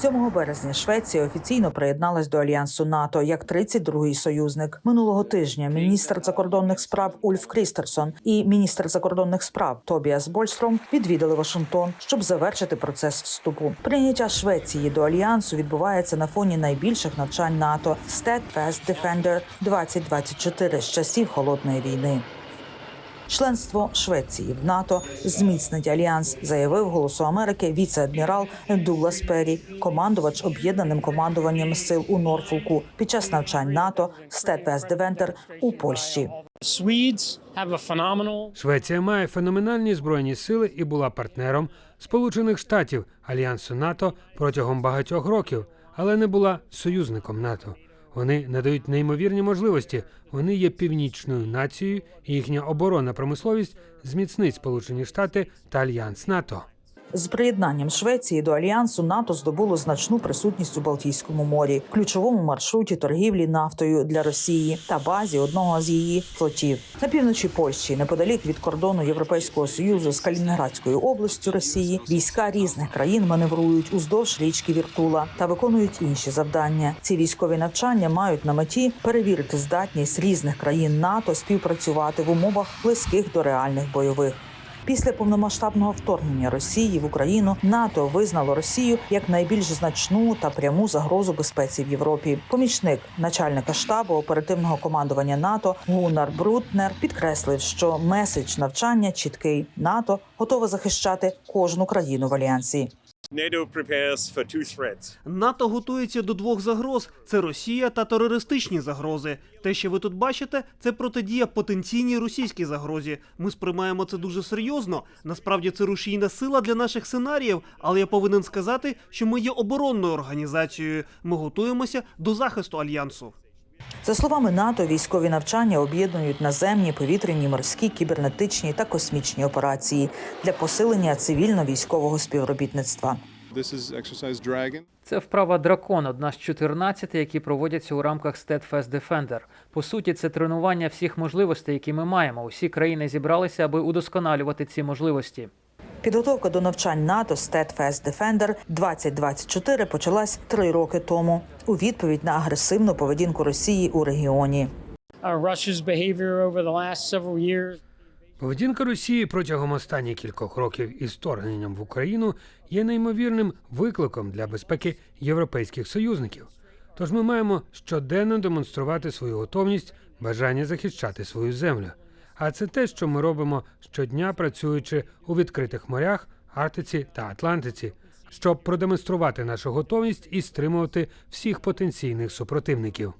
7 березня Швеція офіційно приєдналась до альянсу НАТО як 32-й союзник. Минулого тижня міністр закордонних справ Ульф Крістерсон і міністр закордонних справ Тобіас Больстром відвідали Вашингтон, щоб завершити процес вступу. Прийняття Швеції до альянсу відбувається на фоні найбільших навчань НАТО Steadfast Defender 2024 з часів холодної війни. Членство Швеції в НАТО зміцнить альянс, заявив голосу Америки віце-адмірал Дуглас Перрі, командувач об'єднаним командуванням сил у Норфолку під час навчань НАТО Steadfast Defender у Польщі. Швеція має феноменальні збройні сили і була партнером Сполучених Штатів Альянсу НАТО протягом багатьох років, але не була союзником НАТО. Вони надають неймовірні можливості. Вони є північною нацією, і їхня оборонна промисловість зміцнить Сполучені Штати та Альянс НАТО. З приєднанням Швеції до альянсу НАТО здобуло значну присутність у Балтійському морі, ключовому маршруті торгівлі нафтою для Росії та базі одного з її флотів на півночі Польщі, неподалік від кордону Європейського союзу з Калінінградською областю Росії. Війська різних країн маневрують уздовж річки Віртула та виконують інші завдання. Ці військові навчання мають на меті перевірити здатність різних країн НАТО співпрацювати в умовах близьких до реальних бойових. Після повномасштабного вторгнення Росії в Україну НАТО визнало Росію як найбільш значну та пряму загрозу безпеці в Європі. Помічник начальника штабу оперативного командування НАТО Гунар Брутнер підкреслив, що меседж навчання чіткий НАТО готове захищати кожну країну в альянсі. НАТО готується до двох загроз: це Росія та терористичні загрози. Те, що ви тут бачите, це протидія потенційній російській загрозі. Ми сприймаємо це дуже серйозно. Насправді це рушійна сила для наших сценаріїв, але я повинен сказати, що ми є оборонною організацією. Ми готуємося до захисту альянсу. За словами НАТО, військові навчання об'єднують наземні, повітряні, морські, кібернетичні та космічні операції для посилення цивільно-військового співробітництва. Це вправа дракон, одна з 14, які проводяться у рамках Steadfast Defender. По суті, це тренування всіх можливостей, які ми маємо. Усі країни зібралися, аби удосконалювати ці можливості. Підготовка до навчань НАТО Steadfast Defender 2024 почалась три роки тому у відповідь на агресивну поведінку Росії у регіоні. uh. Поведінка Росії протягом останніх кількох років із вторгненням в Україну є неймовірним викликом для безпеки європейських союзників. Тож ми маємо щоденно демонструвати свою готовність, бажання захищати свою землю. А це те, що ми робимо щодня, працюючи у відкритих морях, Арктиці та Атлантиці, щоб продемонструвати нашу готовність і стримувати всіх потенційних супротивників.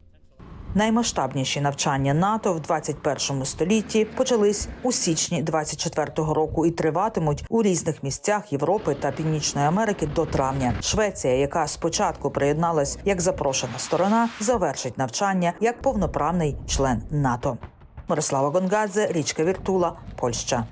Наймасштабніші навчання НАТО в 21 столітті почались у січні 24-го року і триватимуть у різних місцях Європи та Північної Америки до травня. Швеція, яка спочатку приєдналась як запрошена сторона, завершить навчання як повноправний член НАТО. Мирослава Гонгадзе, Річка Віртула, Польща.